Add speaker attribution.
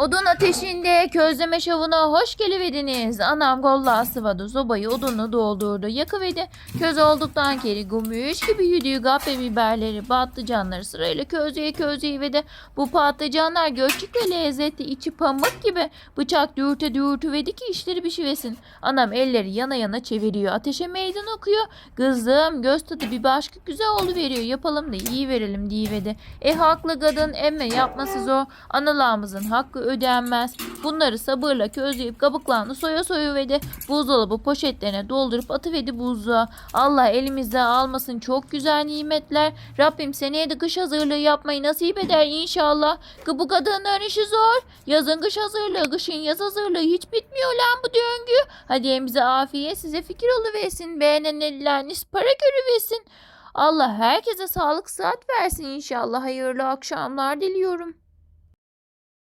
Speaker 1: Odun ateşinde közleme şovuna hoş gelivediniz. Anam golla sıvadı sobayı odunu doldurdu. Yakıvedi. Köz olduktan keri gümüş gibi yüdüğü gappe biberleri, patlıcanları sırayla közleye közleye ve de bu patlıcanlar göçük ve lezzetli içi pamuk gibi. Bıçak dürte dürtüvedi ki işleri pişivesin. Anam elleri yana yana çeviriyor. Ateşe meydan okuyor. Kızım göz tadı bir başka güzel oldu veriyor. Yapalım da iyi verelim diyivedi. E haklı kadın emme yapması zor. Analağımızın hakkı ödenmez. Bunları sabırla közleyip kabuklarını soya soya ve de buzdolabı poşetlerine doldurup atıverdi buzluğa. Allah elimizde almasın çok güzel nimetler. Rabbim seneye de kış hazırlığı yapmayı nasip eder inşallah. Bu kadınların işi zor. Yazın kış hazırlığı, kışın yaz hazırlığı hiç bitmiyor lan bu döngü. Hadi elimize afiyet size fikir oluversin. Beğenen elleriniz para görüversin. Allah herkese sağlık sıhhat versin inşallah. Hayırlı akşamlar diliyorum.